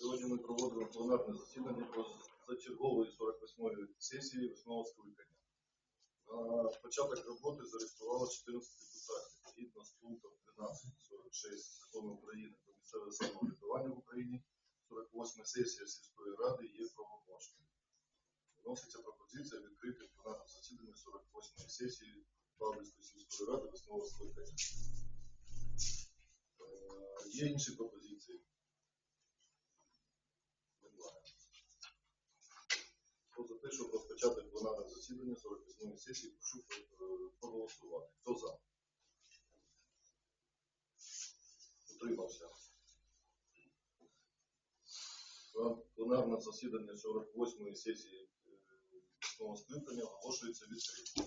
Сьогодні ми проводимо пленарне засідання позачергової 48-ї сесії восьмого скликання. Початок роботи зареєструвало 14 депутатів. Згідно з пунктом 12.46 Закону України про місцеве самоврядування в Україні, 48 сесія сільської ради є правомочною. Вноситься пропозиція відкрити пленарне засідання 48-ї сесії Павлівської сільської ради восьмого скликання. Е, Є інші пропозиції? Хто за те, щоб розпочати пленарне засідання 48-ї сесії, прошу е, проголосувати. Хто за? Утримався. План- Пленарне засідання 48-ї сесії е, скликання оголошується відкритим.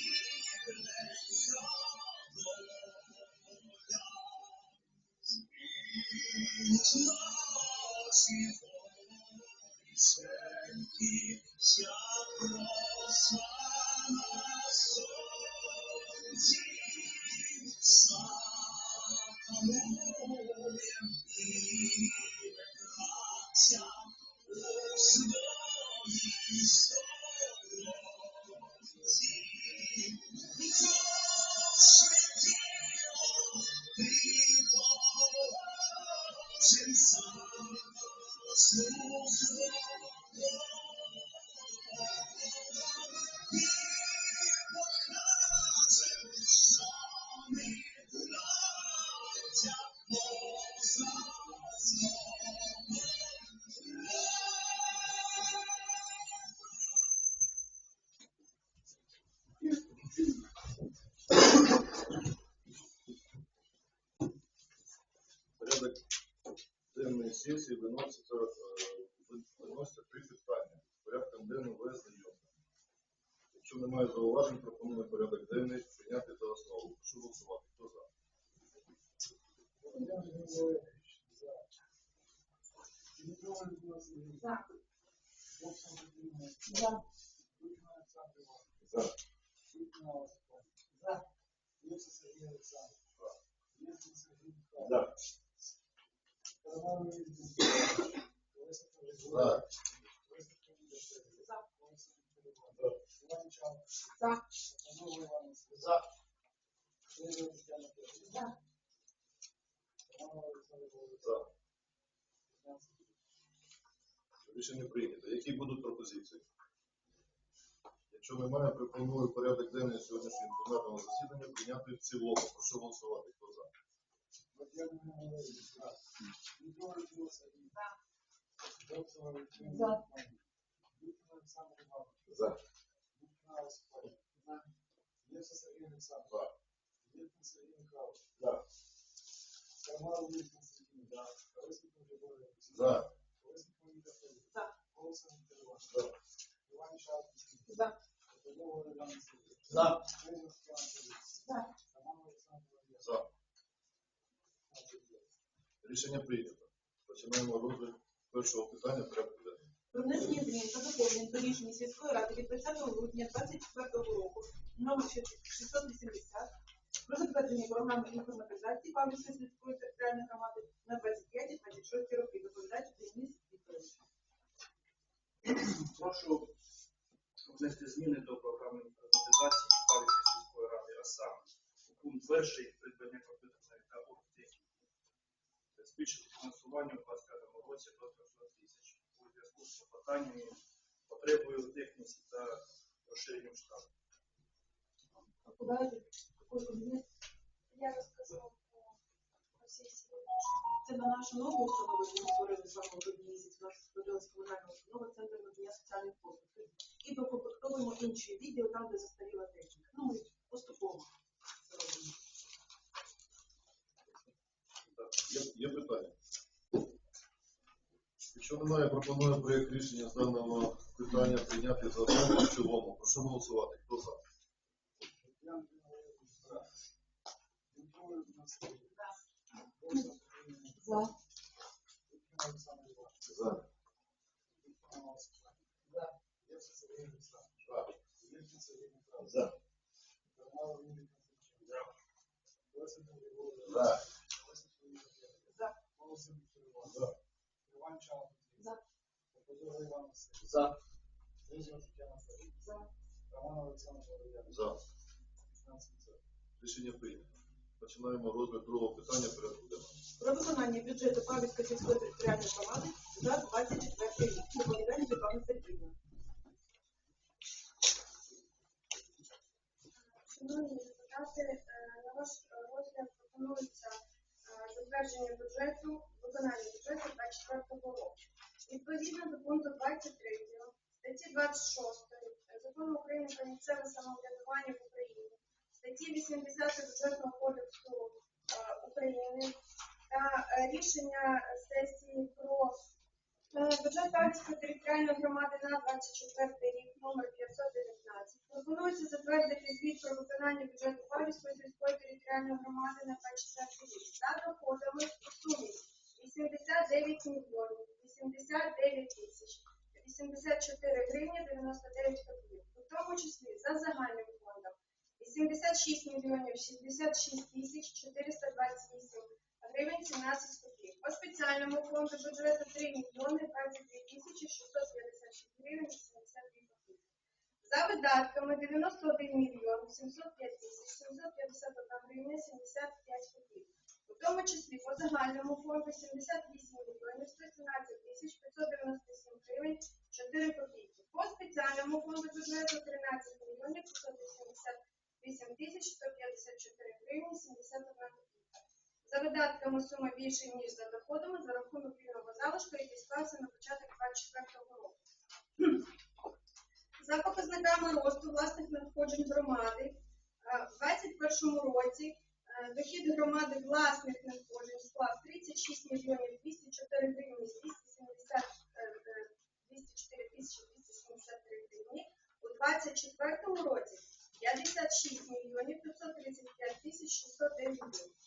Nossivões, é que se aproxima. Сесії виноситься, е, ви- виноситься три питання. Порядком денним ви знайомі. Якщо немає зауважень, пропоную порядок денний прийняти за основу. Прошу голосувати. Хто за? За. За. За. За. Да. За. За. За. Рішення прийнято. Які будуть пропозиції? Якщо немає, пропоную порядок денний сьогоднішнього пленарного засідання прийняти в цілому. Прошу голосувати. Хто за? За. За. Левша Сергей Александрович. Да. Левкин Сергей Михайлович. Да. Самару Левкин Сергей. Да. Колесников Григорий Алексеевич. Да. Колесников Юрий Федорович. Да. Колосов Виктор Иванович. Да. Иван Шапкин. Да. Каталова Иван Сергеевич. Да. Федоров Иван Сергеевич. Да. Рішення прийнято. Починаємо розгляд першого питання порядку денного. Про внесення змін та доповнень до рішення сільської ради від 20 грудня 2024 року номер 680 про затвердження програми інформатизації Павлівської сільської територіальної громади на 25-26 роки. Доповідач Денис Вікторович. Прошу внести зміни до програми інформатизації Павлівської сільської ради, а саме у пункт перший придбання. Збільшити фінансування у 2025 році до 300 тисяч у зв'язку з клопотаннями, потребою в техніці та розширенням кабінет? Я розкажу про сьогодні. Це на нашу нову установу, ми створили з вами в грудні місяці, наша створилась комунальна установа, центр надання соціальних послуг. І докомплектовуємо інші відділи там, де застаріла техніка. Ну, ми поступово це робимо. Є, питання. Якщо немає, пропоную проєкт рішення з даного питання прийняти за основу в цілому. Прошу голосувати. Хто за? За. За. За. За. За. За. За. За. За. За. Рішення прийнято. Починаємо розгляд другого питання порядку денного. Про виконання бюджету Павлівської сільської територіальної громади за 24 рік. Доповідає Світлана Сергіївна. Шановні депутати, е, на ваш розгляд пропонується затвердження бюджету, виконання бюджету 24 року. Відповідно до пункту 23 статті 26 Закону України про місцеве самоврядування в Україні, статті 80 Бюджетного кодексу е, України та е, рішення сесії про Е, Бюджет Павлівської територіальної громади на 24 рік номер 519. Пропонується затвердити звіт про виконання бюджету Павлівської сільської територіальної громади на 24 рік за доходами у сумі 89 мільйонів 89 тисяч 84 гривні 99 копійок, у тому числі за загальним фондом 86 мільйонів 66 тисяч 428 гривень 17 копійок. По спеціальному фонду бюджету 3 мільйони 22 тисячі 656 гривень 72 копійки. За видатками 91 мільйон 705 тисяч 751 гривня 75 копійок. У тому числі по загальному фонду 78 мільйонів 117 тисяч 597 гривень 4 копійки. По спеціальному фонду бюджету 13 мільйонів 588 тисяч 154 гривні 71 копійка. За видатками сума більше, ніж за доходами за рахунок вільного залишку, який склався на початок 2024 року. За показниками росту власних надходжень громади, е, в 2021 році е, дохід громади власних надходжень склав 36 мільйонів 204 гривні 270, е, 204 тисячі 273 гривні. У 2024 році 56 мільйонів 535 тисяч 609 гривень.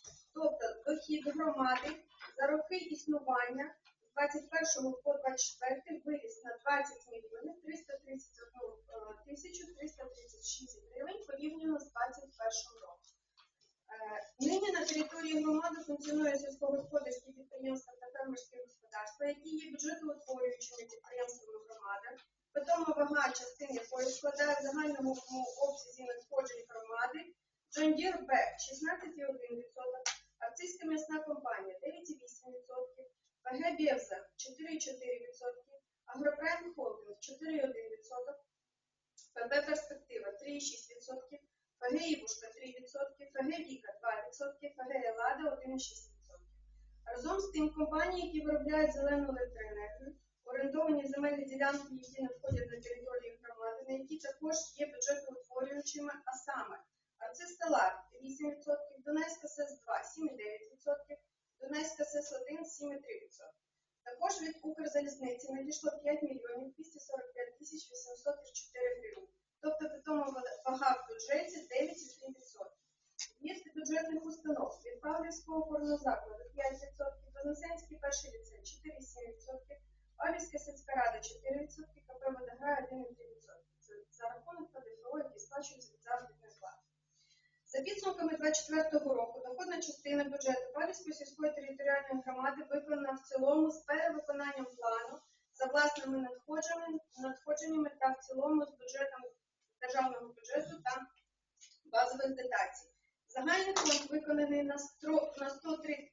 Дохід громади за роки існування з 21 по 24 виріс на 20 мільйонів 331 е, тисячу 336 гривень порівняно з 21 роком. Е, Нині на території громади функціонує сільськогосподарські підприємства та фермерські господарства, які є бюджетоутворюючими підприємствами громади. Питома вага частин якої складає в загальному обсязі надходжень громади John Deere 16,1%, 4,1%, ПБ Перспектива 3,6%, ПГ Івушка 3%, ПГ Віка 2%, ПГ Елада 1,6%. Разом з тим, компанії, які виробляють зелену електроенергію, орендовані земельні ділянки, які надходять на території громади, на які також є бюджетоутворюючими, а саме Арцистелар 8%, Донецька СЕС-2 7,9%, Донецька СЕС-1 7,3%. Також від Укрзалізниці надійшло 5 мільйонів 245 тисяч 804 гривень. Тобто питома вага в бюджеті 9,7%. Від бюджетних установ від Павлівського порнозакладу 5%, Вознесенський перший ліцей 4,7%, Павлівська сільська рада 4%, КП Водогра 1,3%. Це за рахунок ПДФО, які сплачуються від заробітної плати. За підсумками 2024 року доходна частина бюджету Павлівської сільської територіальної громади виконана в цілому з перевиконанням плану за власними надходженнями, та в цілому з бюджетом державного бюджету та базових дотацій. Загальний фонд виконаний на 100 на 103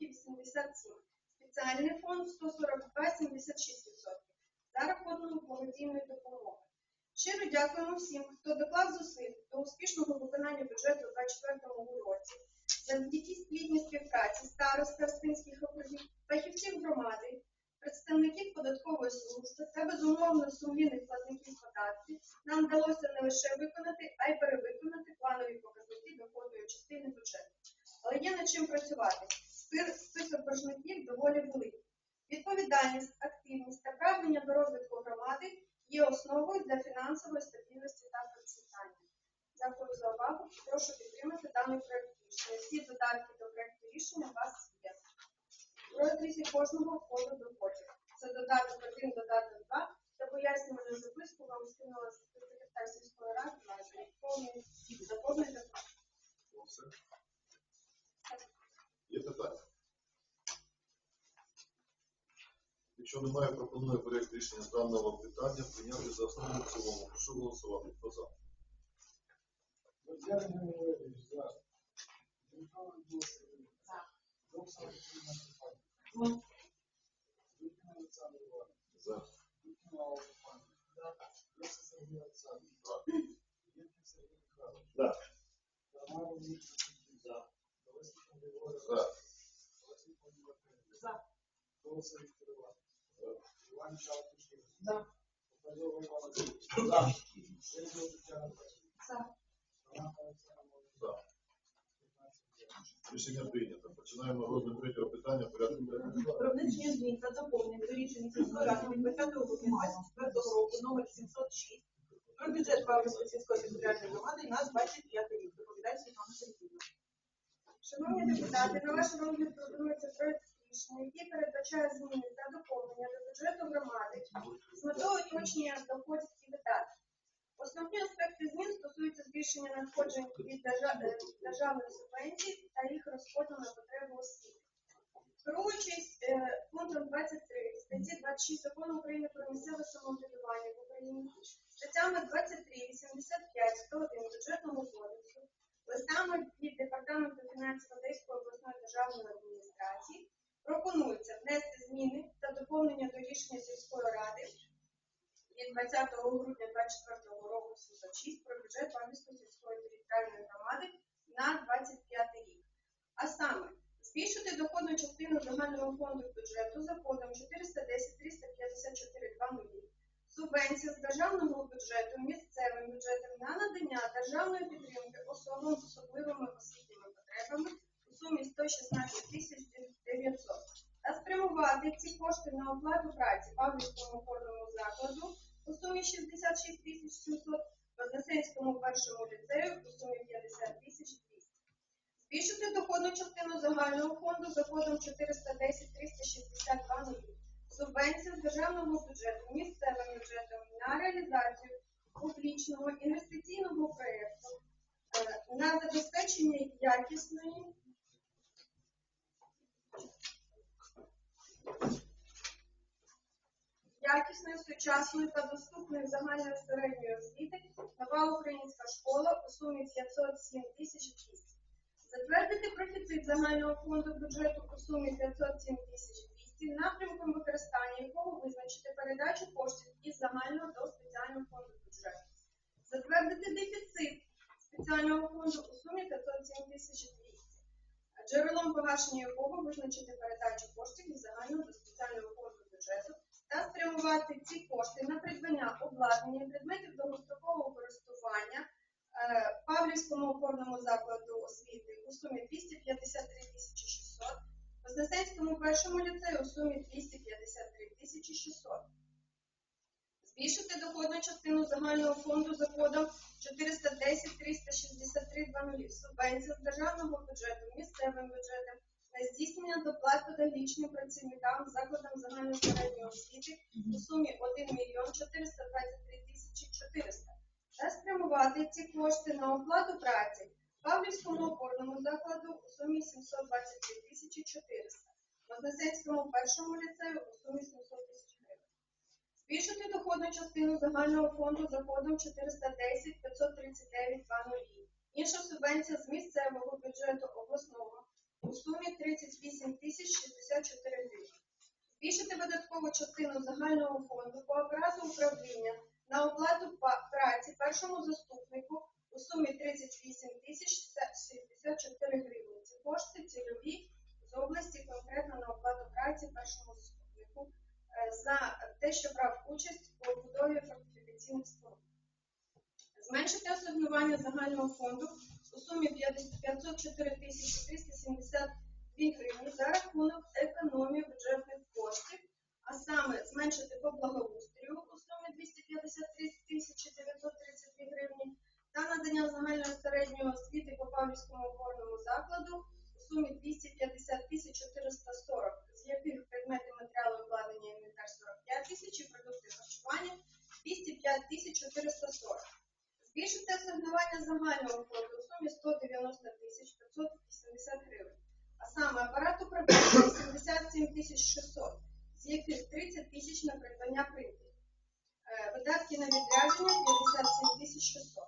87. Спеціальний фонд 142 76 за рахунок благодійної допомоги. Щиро дякуємо всім, хто доклав зусиль до успішного виконання бюджету у 2024 році. Завдяки плідній співпраці старост Старостинських округів, фахівців громади, представників податкової служби та безумовно сумлінних платників податків нам вдалося не лише виконати, а й перевиконати планові показники доходної частини бюджету. Але є над чим працювати. Спир- Список боржників доволі великий. Відповідальність, активність та прагнення до розвитку громади є основою для фінансової стабільності та процвітання. Дякую за увагу. Прошу підтримати даний проект рішення. Всі додатки до проекту рішення у вас є. В розрізі кожного входу доходів. Це додаток 1, додаток 2 та пояснювальну записку вам скинула секретар сільської ради Лазарів. Повний заповнити. Ну, все. Є питання? Якщо немає, пропоную проєкт рішення з даного питання прийняти за основу в цілому. Прошу голосувати. Хто за? Татьяна Григорьевич, за. Михаил Дмитриевич. За. Оксана Петровна Степановна. Дудкина Александр Иванович. За. Дудкина Алла Степановна. Леся Сергей Александрович. За. Елькин Сергей Михайлович. За. За. За. Колесников Владимир. За. Голосов Виктор Иванович. Иван Чалкишин. За. Попадова Иван Васильевич. За. Шейгова Татьяна Павловна. За. Роман Александр За. 15 за. Рішення прийнято. Починаємо розгляд третього питання порядку. Про внесення змін та доповнень до рішення сільської ради від 20 грудня 2024 року номер 706 про бюджет Павлівської сільської територіальної громади на 25 рік. Доповідає Світлана Сергіївна. Шановні депутати, на ваш розгляд пропонується проект рішення, який передбачає зміни та доповнення до бюджету громади з метою уточнення доходів і видатків. Основні аспекти змін стосуються збільшення надходжень від держа- державних субвенцій та їх розподілу на потреби освіти. Керуючись е, пунктом 23 статті 26 Закону України про місцеве самоврядування в Україні, статтями 23, 85, 101 бюджетного кодексу, листами від Департаменту фінансів Одеської обласної державної адміністрації пропонується внести зміни та доповнення до рішення сільської ради від 20 грудня 2024 року 706 про бюджет Павлівської сільської територіальної громади на 25 рік. А саме, збільшити доходну частину загального фонду бюджету за кодом 410 354 20 Субвенція з державного бюджету місцевим бюджетом на надання державної підтримки особам з особливими освітніми потребами сумі 116 тисяч 900 та спрямувати ці кошти на оплату праці Павлівському опорному закладу у сумі 66 тисяч 700, Вознесенському першому ліцею у сумі 50 тисяч 200. Збільшити доходну частину загального фонду за кодом 410 362 нулі. Субвенція з державного бюджету місцевим бюджетом на реалізацію публічного інвестиційного проєкту е, на забезпечення якісної якісної, сучасної та доступної загальної середньої освіти нова українська школа у сумі 507 тисяч 200. Затвердити профіцит загального фонду бюджету у сумі 507 тисяч 200, напрямком використання якого визначити передачу коштів із загального до спеціального фонду бюджету. Затвердити дефіцит спеціального фонду у сумі 507 тисяч 200, джерелом погашення якого визначити передачу коштів із загального до спеціального фонду бюджету та спрямувати ці кошти на придбання обладнання предметів довгострокового користування е, Павлівському опорному закладу освіти у сумі 253 тисячі 600, Вознесенському першому ліцею у сумі 253 тисячі 600. Збільшити доходну частину загального фонду за кодом 410 363 20 субвенція з державного бюджету місцевим бюджетом на здійснення доплат педагогічним працівникам закладам загальної середньої освіти у сумі 1 мільйон 423 тисячі 400 та спрямувати ці кошти на оплату праці Павлівському опорному закладу у сумі 723 тисячі 400, Вознесенському першому ліцею у сумі 700 тисяч гривень. Збільшити доходну частину загального фонду за кодом 410 539 20. Інша субвенція з місцевого бюджету обласного у сумі 38 тисяч 64 гривень. Збільшити видаткову частину загального фонду по апарату управління на оплату праці першому заступнику у сумі 38 тисяч 64 гривні. Ці кошти цільові з області конкретно на оплату праці першому заступнику е, за те, що брав участь у будові фортифікаційних споруд. Зменшити асигнування загального фонду у сумі 504 тисячі 372 гривні за рахунок економії бюджетних коштів а саме зменшити по благоустрою у сумі 253 тисячі 932 гривні та надання загальної середньої освіти по Павлівському опорному закладу у сумі 250 тисяч 440, з яких предмети матеріалу обладнання інвентар 45 тисяч і продукти харчування 205 тисяч 440. Збільшити асигнування загального фонду сумі 190 тисяч 580 гривень, а саме апарат управління 77 тисяч 600, з яких 30 тисяч на придбання принтерів. Е, Видатки на відрядження 57 тисяч 600.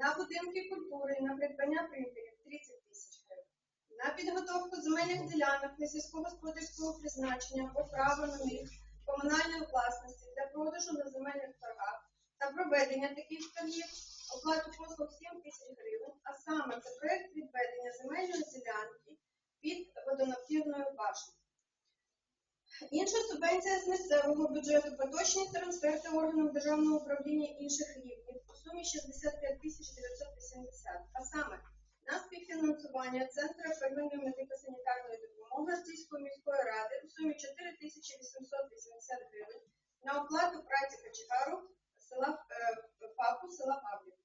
На будинки культури на придбання принтерів 30 тисяч гривень. На підготовку земельних ділянок на сільськогосподарського призначення або права на них комунальної власності для продажу на земельних торгах та проведення таких торгів оплату послуг 7 тисяч гривень, а саме це проект відведення земельної ділянки під водонапірною башнею. Інша субвенція з місцевого бюджету, поточні трансферти органам державного управління інших рівнів у сумі 65 тисяч 980, а саме на співфінансування Центру первинної медико-санітарної допомоги Російської міської ради у сумі 4 тисячі 880 гривень на оплату праці кочегару села е, ФАПу села Павлівка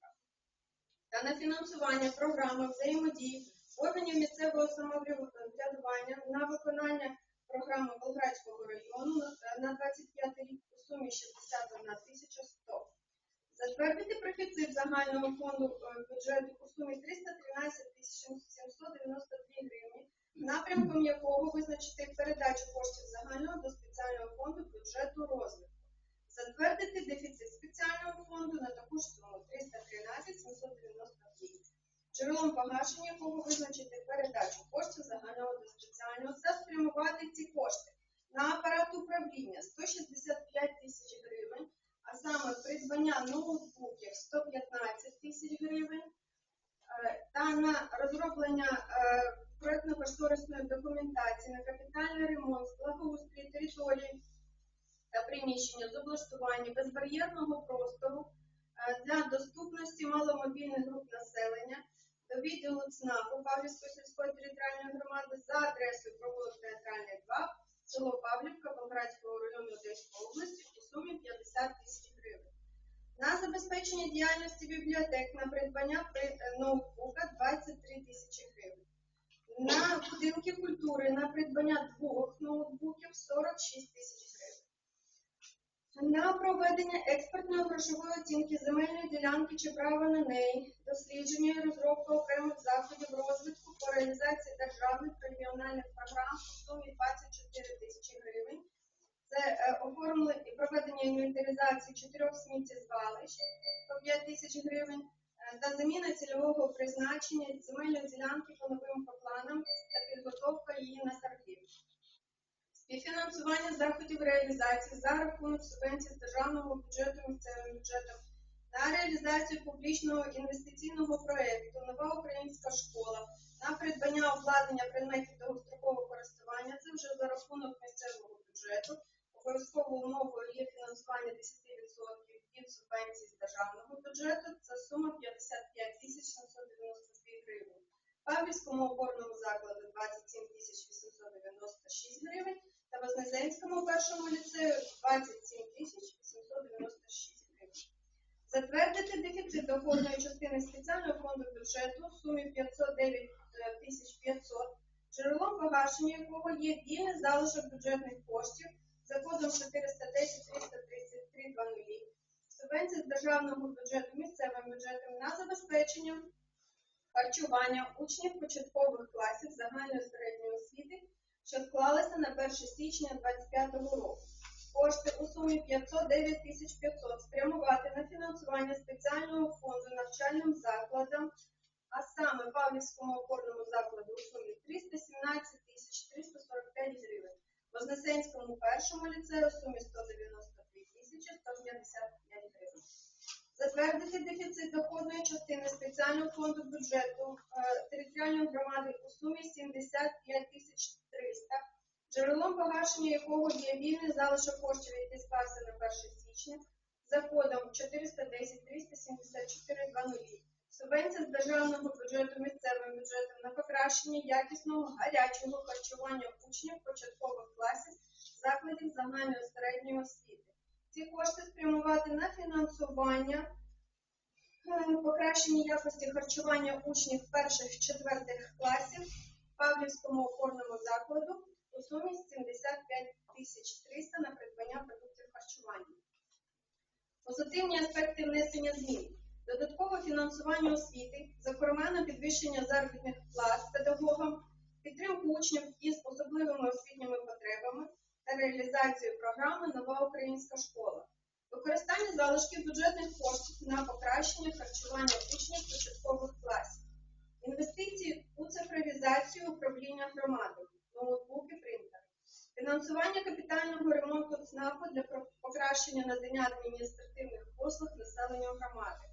та на фінансування програми взаємодії органів місцевого самоврядування на виконання програми Болградського району на- на 25 рік у сумі 61 тисяча 100. Затвердити профіцит загального фонду е, бюджету у сумі 313 тисяч 792 гривні, напрямком якого визначити передачу коштів загального до спеціального фонду бюджету розвитку. Затвердити дефіцит спеціального фонду на таку ж суму 313 792. Джерелом погашення якого визначити передачу коштів загального до спеціального та спрямувати ці кошти на апарат управління 165 тисяч гривень, а саме придбання ноутбуків 115 тисяч гривень е, та на розроблення е, проектно-кошторисної документації на капітальний ремонт з благоустрій території та приміщення з облаштування безбар'єрного простору е, для доступності маломобільних груп населення до відділу ЦНАПу Павлівської сільської територіальної громади за адресою провулок Театральний 2, село Павлівка, Болградського району Одеської області у сумі 50 тисяч гривень. На забезпечення діяльності бібліотек на придбання при- ноутбука 23 тисячі гривень. На будинки культури на придбання двох ноутбуків 46 тисяч гривень. На проведення експертної грошової оцінки земельної ділянки чи права на неї, дослідження і розробка окремих заходів розвитку по реалізації державних регіональних програм у сумі 24 тисячі гривень. Це е, оформлення і проведення інвентаризації чотирьох сміттєзвалищ по 5 тисяч гривень е, та заміна цільового призначення земельної ділянки по новим планам та підготовка її на торгівлю. Співфінансування заходів реалізації за рахунок субвенцій з державного бюджету місцевим бюджетом на реалізацію публічного інвестиційного проєкту Нова українська школа на придбання обладнання предметів довгострокового користування. Це вже за рахунок місцевого бюджету. Обов'язковою умовою є фінансування 10% від субвенцій з державного бюджету. Це сума 55 тисяч 792 гривень. Павлівському опорному закладу 27 тисяч 896 гривень та Вознесенському першому ліцею 27 тисяч 896 гривень. Затвердити дефіцит доходної частини спеціального фонду бюджету в сумі 509 тисяч 500, джерелом погашення якого є вільний залишок бюджетних коштів за кодом 410 333 00 субвенція з державного бюджету місцевим бюджетом на забезпечення харчування учнів початкових класів загальної середньої освіти, що склалися на 1 січня 2025 року. Кошти у сумі 509 тисяч 500 спрямувати на фінансування спеціального фонду навчальним закладам, а саме Павлівському опорному закладу у сумі 317 тисяч 345 гривень, Вознесенському першому ліцею у сумі 192 тисячі 155 гривень. Затвердити дефіцит доходної частини спеціального фонду бюджету е, територіальної громади у сумі 75 тисяч 300, джерелом погашення якого є вільний залишок коштів, який склався на 1 січня, за кодом 410 374 00. Субвенція з державного бюджету місцевим бюджетом на покращення якісного гарячого харчування учнів початкових класів закладів загальної середньої освіти. Ці кошти спрямувати на фінансування е, покращення якості харчування учнів перших-четвертих класів Павлівському опорному закладу у сумі 75 тисяч 300 на придбання продуктів харчування. Позитивні аспекти внесення змін. Додаткове фінансування освіти, зокрема на підвищення заробітних плат педагогам, підтримку учнів із особливими освітніми потребами реалізацію програми Нова українська школа. Використання залишків бюджетних коштів на покращення харчування учнів початкових класів. Інвестиції у цифровізацію управління громадою, ноутбуки, принтери. Фінансування капітального ремонту ЦНАПу для покращення надання адміністративних послуг населенню громади.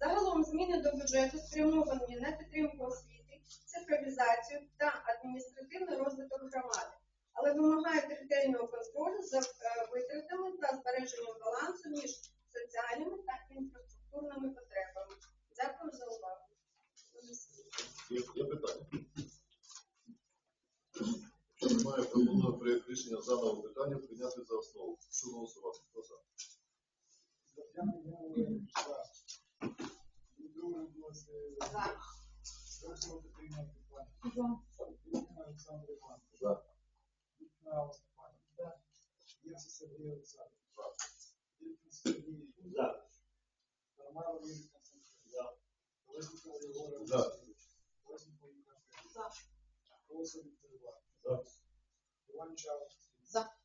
Загалом зміни до бюджету спрямовані на підтримку освіти, цифровізацію та адміністративний розвиток громади, але вимагають ретельного контролю за е, витратами та збереженням балансу між соціальними та інфраструктурними потребами. Дякую за увагу. Є, є питання? Немає, пропоную проєкт рішення за питання прийняти за основу. Що голосувати? Хто за? За. Євсі Сергій Олександрович, Вікна Сергій, За. Тамара Юрій Константинович, За. Колесников Єгор За. Олексійович, Колесников Ігор За. Колесов Віктор Іванович, За. Іван Чалов, За.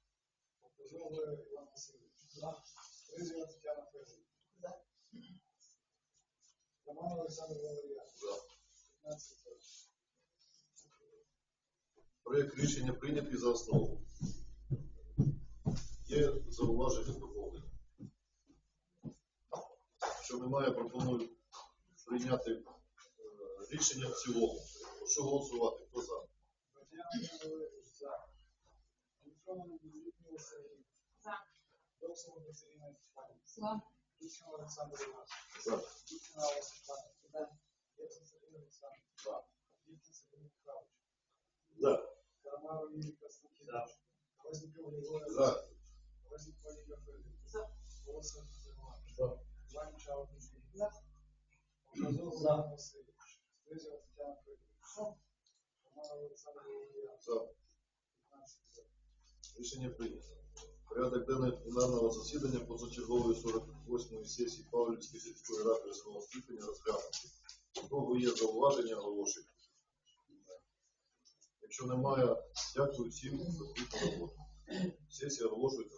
Повтозова Іван Васильович, Ризова Тетяна Федорівна, За. Роман Олександр Валеріанович, За. 15 за. Проєкт рішення прийнятий за основу. Є зауваження доповнення. Якщо немає, пропоную прийняти е, рішення в цілому. Прошу голосувати. Хто за? Іванович, за. За. За. За. Вікна За. Карамаров Юрій Константинович, Колесников Єгор За. Олексійович, Колесников Ігор Федорович, За. Колесов Віктор Іванович, За. Іван Чалов За. Повтозова За. Васильович, Ризова Тетяна Федорівна, Романов Олександр Валерійович, За. 15 за. Рішення прийнято. Порядок денний пленарного засідання позачергової 48-ї сесії Павлівської сільської ради восьмого скликання розглянути. У кого є зауваження, оголошення. Якщо немає, дякую всім за роботу. Сесія оголошується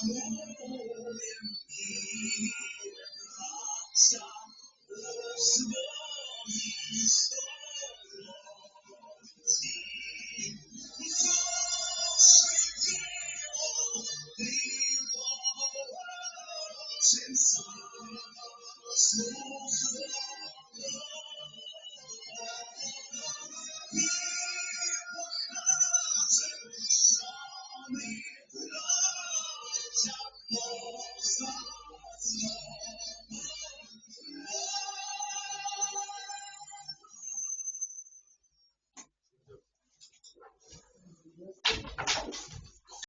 Oh,